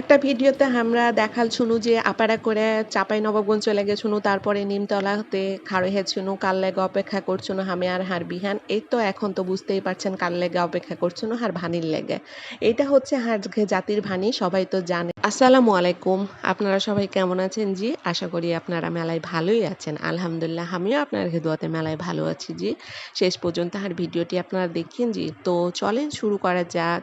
একটা ভিডিওতে আমরা দেখাল শুনু যে আপারা করে চাপাই নবাবগঞ্জ চলে গেছুনু তারপরে নিমতলা হতে খাড়ো হেছুনু কাল লেগে অপেক্ষা করছুনু হামে আর হার বিহান, এই তো এখন তো বুঝতেই পারছেন কাল লেগে অপেক্ষা করছুনু হার ভানির লেগে। এটা হচ্ছে হার জাতির ভানি, সবাই তো জানে। আসসালামু আলাইকুম। আপনারা সবাই কেমন আছেন জি? আশা করি আপনারা মেলায় ভালোই আছেন। আলহামদুলিল্লাহ, আমিও আপনার দোয়াতে মেলায় ভালো আছি জি। শেষ পর্যন্ত আর ভিডিওটি আপনারা দেখেন জি। তো চলেন শুরু করা যাক।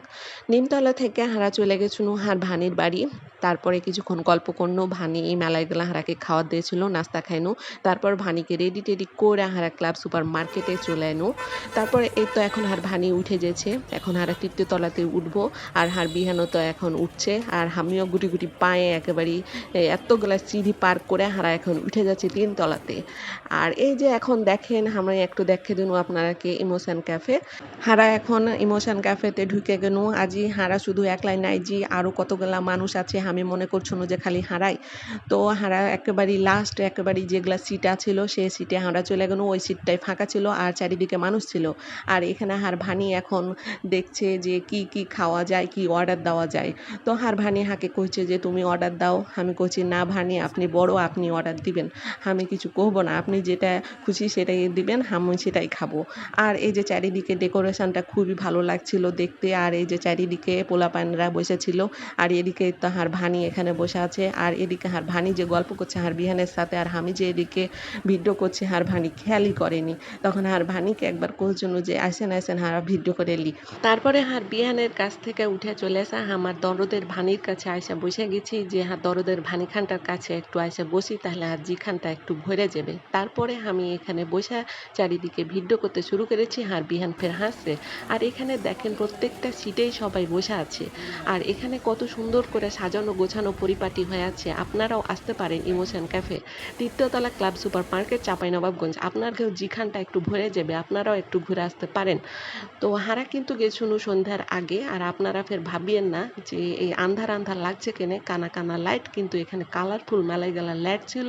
নিমতলা থেকে হারা চলে গেছুনু হার ভানির বাড়ি। তারপরে কিছুক্ষণ গল্প করনো ভানি এই মেলায় গেলা হারাকে খাওয়া দিয়েছিল, নাস্তা খাইনো তারপর ভানিকে রেডি টেডি করে হারা ক্লাব সুপার মার্কেটে চলে এনো তারপরে এই তো এখন হার ভানি উঠে যেছে এখন হারা তৃতীয় তলাতে উঠবো। আর হার বিহানো তো এখন উঠছে। আর আমিও গুটি গুটি পায়ে একেবারেই এতগুলা সিঁড়ি পার করে হারা এখন উঠে যাচ্ছে তিন তলাতে আর এই যে এখন দেখেন আমরা একটু দেখে দিন আপনারাকে ইমোশন ক্যাফে। হারা এখন ইমোশন ক্যাফেতে ঢুকে গেল আজি হারা শুধু একলাই নাই, জি আরও কতগুলা মানুষ আছে, আমি মনে করছ যে খালি হারাই। তো হারা একেবারেই লাস্ট একেবারেই যেগুলা সিট আছিল সেই সিটে হারা চলে গেল ওই সিটটাই ফাঁকা ছিল আর চারিদিকে মানুষ ছিল। আর এখানে হার ভানি এখন দেখছে যে কি কি খাওয়া যায়, কি অর্ডার দেওয়া যায়। তো হার ভানি হাকে কইছে যে তুমি অর্ডার দাও। আমি কইছি, না ভানি, আপনি বড়, আপনি অর্ডার দিবেন। আমি কিছু কহবো না। আপনি যেটা খুশি সেটাই দিবেন, আমি সেটাই খাব। আর এই যে চারিদিকে ডেকোরেশনটা খুবই ভালো লাগছিল দেখতে। আর এই যে চারিদিকে পোলাপানরা বসেছিল। আর এদিকে তো হার ভানি এখানে বসে আছে। আর এদিকে হার ভানি যে গল্প করছে, হার বিহানের সাথে। আর আমি যে এদিকে ভিডিও করছি, হার ভানি খেয়ালই করেনি। তখন হার ভানিকে একবার কোচজন্য যে, আসেন আসেন, হার, ভিডিও করে লি। তারপরে হার বিহানের কাছ থেকে উঠে চলে আসা আমার দরদের ভানির কাছে আইসা বসে গেছি যে হ্যাঁ দরদের ভানি খানটার কাছে একটু আইসা বসি, তাহলে আর জি খানটা একটু ভরে যাবে। তারপরে আমি এখানে বসে চারিদিকে ভিডিও করতে শুরু করেছি হার বিহান ফের হাসছে। আর এখানে দেখেন, প্রত্যেকটা সিটেই সবাই বসে আছে। আর এখানে কত সুন্দর করে সাজানো গোছানো পরিপাটি হয়ে আছে। আপনারাও আসতে পারেন ইমোশন ক্যাফে। তৃতীয়তলা ক্লাব সুপার মার্কেট চাঁপাইনবাবগঞ্জ। আপনার কেউ জিখানটা একটু ভরে যাবে, আপনারাও একটু ঘুরে আসতে পারেন। তো হারা কিন্তু গেছুনু সন্ধ্যার আগে, আর আপনারা ফের ভাবিয়েন না যে, এই আন্ধার আন্ধার লাগছে কেনে কানা কানা লাইট কিন্তু এখানে কালারফুল মেলাই গেলা লাইট ছিল।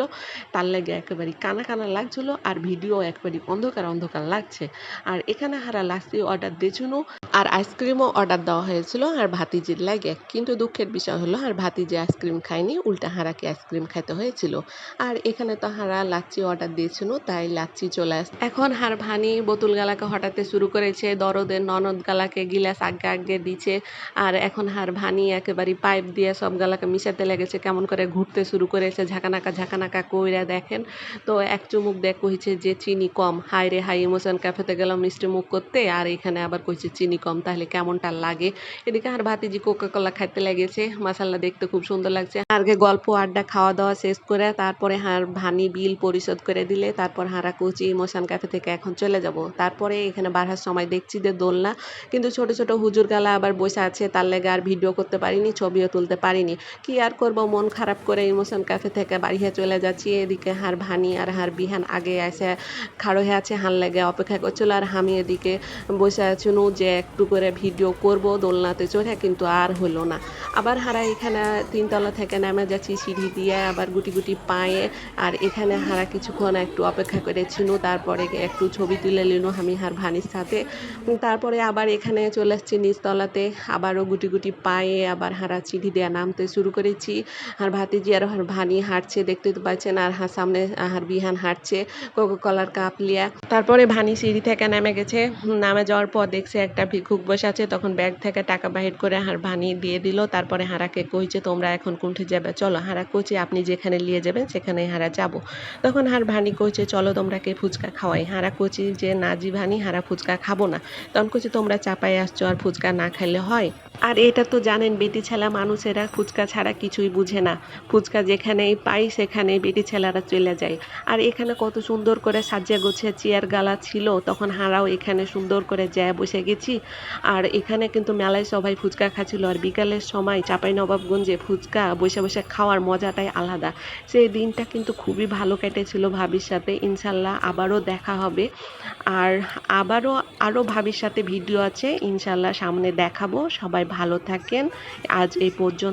তার লেগে একেবারে কানা কানা লাগছিল আর ভিডিও একেবারে অন্ধকার অন্ধকার লাগছে। আর এখানে হারা লাস্টি অর্ডার দিয়েছুনু আর আইসক্রিমও অর্ডার দেওয়া হয়েছিল আর ভাতিজির লাগে। কিন্তু দুঃখের বিষয় হলো আর ভাতিজি আইসক্রিম খায়নি, উল্টা হারাকে আইসক্রিম খাইতে হয়েছিল। আর এখানে তো হারা লাচ্ছি অর্ডার দিয়েছিল তাই লাচ্ছি চলে আস এখন হার ভানি বোতল গালাকে হটাতে শুরু করেছে, দরদের ননদ গালাকে গিলাস আগে আগে দিচ্ছে আর এখন হার ভানি একেবারে পাইপ দিয়ে সব গালাকে মিশাতে লেগেছে, কেমন করে ঘুরতে শুরু করেছে, ঝাঁকানাকা ঝাঁকানাকা কইরা দেখেন। তো এক চুমুক দেখ কইছে যে চিনি কম। হাই রে হাই ইমোশন ক্যাফেতে গেলাম, মিষ্টি মুখ করতে, আর এখানে আবার কইছে চিনি কম, তাহলে কেমনটা লাগে? এদিকে আর ভাতিজি কোকা কোলা খাইতে লেগেছে। মাসাল্লা দেখতে খুব সুন্দর লাগছে। আগে গল্প, আড্ডা খাওয়া দাওয়া শেষ করে তারপরে হার ভানি বিল পরিশোধ করে দিলে, তারপর হারা কুচি ইমোশন ক্যাফে থেকে এখন চলে যাব। তারপরে এখানে বাড়ার সময় দেখছি যে দোলনা, কিন্তু ছোট ছোট হুজুর গালা আবার বসে আছে, তার লেগে আর ভিডিও করতে পারিনি, ছবিও তুলতে পারিনি। কি আর করব? মন খারাপ করে ইমোশন ক্যাফে থেকে বাড়িয়ে চলে যাচ্ছি। এদিকে হার ভানি আর হার বিহান আগে এসে খাড়ো হয়ে আছে, হান লেগে অপেক্ষা করছিল। আর আমি এদিকে বসে আছিনু যে একটু করে ভিডিও করব দোলনাতে চড়ে, কিন্তু আর হলো না। আবার হারা এখানে তিনতলা থেকে নেমে যাচ্ছি, সিঁড়ি দিয়ে আবার গুটি গুটি পায়ে। আর এখানে হারা কিছুক্ষণ একটু অপেক্ষা করেছিল তারপরে একটু ছবি তুলে নিল আমি হার ভানির সাথে। তারপরে আবার এখানে চলে আসছি নিচতলাতে। আবারও গুটি গুটি পায়ে আবার হারা সিঁড়ি দিয়ে নামতে শুরু করেছি। আর ভাতিজি আর ভানি হাঁটছে দেখতে তো পাচ্ছেন, আর সামনে হার বিহান হাঁটছে কোকো কলার কাপ লিয়া। তারপরে ভানি সিঁড়ি থেকে নেমে গেছে। নামে যাওয়ার পর দেখছে একটা ভিক্ষুক বসে আছে, তখন ব্যাগ থেকে টাকা বাহির করে হার ভানি দিয়ে দিল। তারপরে হারাকে কইছে, তোমরা এখন কুণ্ঠে যাবে? চলো। হারা কইছে, আপনি যেখানে নিয়ে যাবেন, সেখানে হারা যাব। তখন হার ভানি কইছে, চলো, তোমরা কে ফুচকা খাওয়াই? হারা কইছি যে, না জি ভানি, হারা ফুচকা খাব না। তখন কইছে, তোমরা চাপাই আসছো আর ফুচকা না খাইলে হয়? আর এটা তো জানেন, বেটি ছেলা মানুষেরা ফুচকা ছাড়া কিছুই বুঝে না। ফুচকা যেখানেই পাই সেখানে বেটি ছেলেরা চলে যায়। আর এখানে কত সুন্দর করে সাজিয়ে গোছিয়া চেয়ার গালা ছিল, তখন হারাও এখানে সুন্দর করে যায় বসে গেছি। আর এখানে কিন্তু মেলায় সবাই ফুচকা খাচ্ছিল। আর বিকালের সময় চাপাই নবাবগঞ্জে ফুচকা বসে বসে খাওয়ার মজাটাই আলাদা। সেই দিনটা কিন্তু খুবই ভালো কেটেছিল ভাবির সাথে। ইনশাল্লাহ আবারও দেখা হবে। আর আবারও আরও ভাবির সাথে ভিডিও আছে। ইনশাল্লাহ সামনে দেখাবো। সবাই ভালো থাকেন। আজ এই